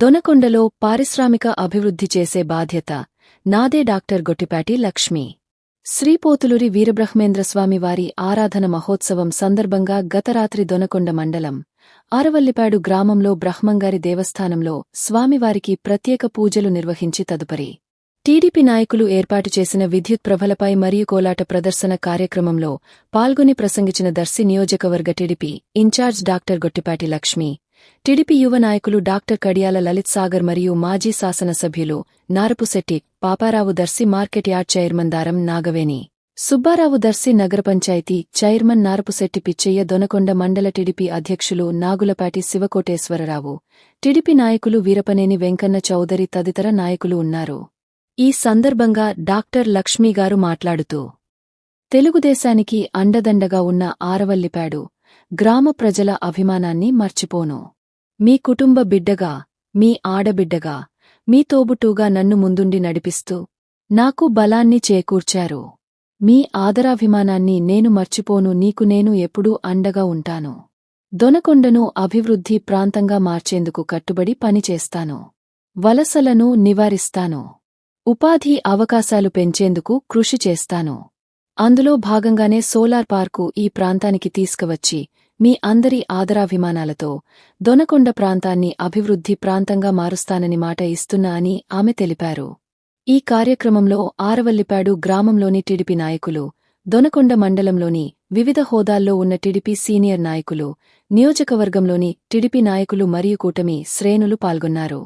దొనకొండలో పారిశ్రామిక అభివృద్ధి చేసే బాధ్యత నాదే డాక్టర్ గొట్టిపాటి లక్ష్మి. శ్రీపోతులూరి వీరబ్రహ్మేంద్రస్వామివారి ఆరాధన మహోత్సవం సందర్భంగా గతరాత్రి దొనకొండ మండలం ఆరవల్లిపాడు గ్రామంలో బ్రహ్మంగారి దేవస్థానంలో స్వామివారికి ప్రత్యేక పూజలు నిర్వహించి తదుపరి టీడీపీ నాయకులు ఏర్పాటు చేసిన విద్యుత్ ప్రభలపై మరియు కోలాట ప్రదర్శన కార్యక్రమంలో పాల్గొని ప్రసంగించిన దర్శి నియోజకవర్గ TDP in-charge doctor Gottipati Lakshmi TDP యువ నాయకులు డాక్టర్ కడియాల లలిత్ సాగర్ మరియు మాజీ శాసనసభ్యులు Narapusetty Paparao Darsi market yard chairman Daram Nagaveni Subbarao Darsi నగర పంచాయతీ చైర్మన్ నారపుశెట్టి పిచ్చయ్య దొనకొండ మండల టీడీపీ అధ్యక్షులు నాగులపాటి శివకోటేశ్వరరావు టీడీపీ నాయకులు వీరపనేని వెంకన్న చౌదరి తదితర నాయకులు ఉన్నారు. ఈ సందర్భంగా డాక్టర్ లక్ష్మీగారు మాట్లాడుతూ తెలుగుదేశానికి అండదండగా ఉన్న ఆరవల్లిపాడు గ్రామ ప్రజల అభిమానాన్ని మర్చిపోను. మీ కుటుంబ బిడ్డగా మీ ఆడబిడ్డగా మీ తోబుటూగా నన్ను ముందుండి నడిపిస్తూ నాకు బలాన్ని చేకూర్చారు. మీ ఆదరాభిమానాన్ని నేను మర్చిపోను నీకు నేను ఎప్పుడూ అండగా ఉంటాను. దొనకొండను అభివృద్ధి ప్రాంతంగా మార్చేందుకు కట్టుబడి పనిచేస్తాను. వలసలను నివారిస్తాను. ఉపాధి అవకాశాలు పెంచేందుకు కృషి చేస్తాను. అందులో భాగంగానే సోలార్ పార్కు ఈ ప్రాంతానికి తీసుకువచ్చి మీ అందరి ఆదరాభిమానాలతో దొనకొండ ప్రాంతాన్ని అభివృద్ధి ప్రాంతంగా మారుస్తానని మాట ఇస్తున్నా అని ఆమె తెలిపారు. ఈ కార్యక్రమంలో ఆరవల్లిపాడు గ్రామంలోని టిడిపి నాయకులు దొనకొండ మండలంలోని వివిధ హోదాల్లో ఉన్న టిడిపి సీనియర్ నాయకులు నియోజకవర్గంలోని టిడిపి నాయకులు మరియు కూటమి శ్రేణులు పాల్గొన్నారు.